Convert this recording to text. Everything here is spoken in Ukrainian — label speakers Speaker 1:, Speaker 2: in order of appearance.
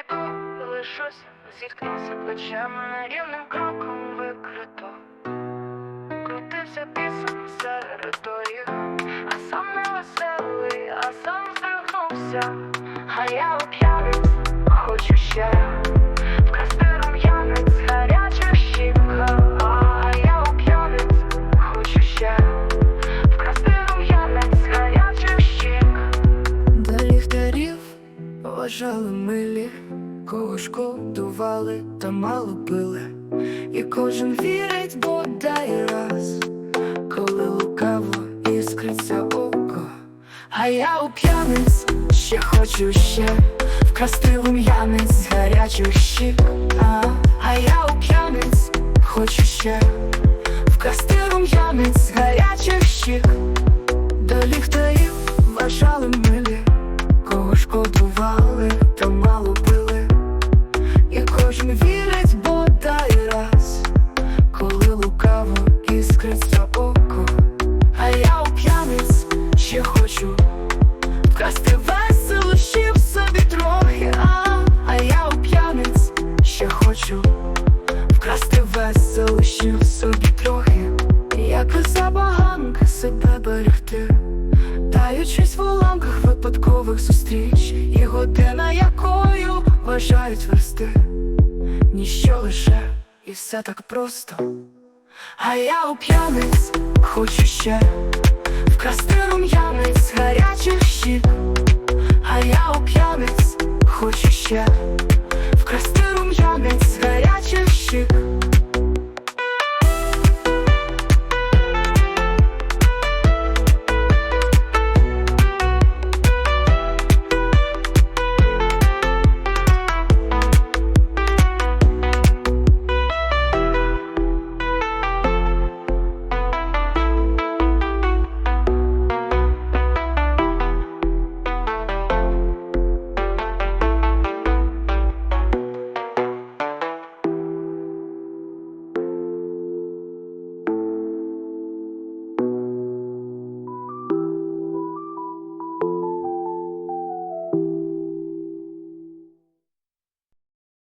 Speaker 1: йду, лишусь, зіткнувся плечами рівним кроком викрито. Крутився пісом серед а сам не веселий, а сам здригнувся. А я оп'янець, хочу ще вважали милі, кого шкодували та мало пили. І кожен вірить бодай раз, коли лукаво іскриться око. А я у п'яниць ще хочу ще вкрасти рум'янець з гарячих щік. А, а я у п'яниць хочу ще вкрасти рум'янець з гарячих щік. І кожен вірить бодай раз, коли лукаво іскриться око. А я у п'яниць ще хочу вкрасти веселощів собі трохи. А, а я у п'яниць ще хочу вкрасти веселощів собі трохи. Як забаганка себе берегти, таючись в уламках випадкових зустріч, і година якою вважають версти, і все так просто. А я у п'яниць хочу ще вкрасти рум'янець гарячих щік. А я у п'яниць хочу ще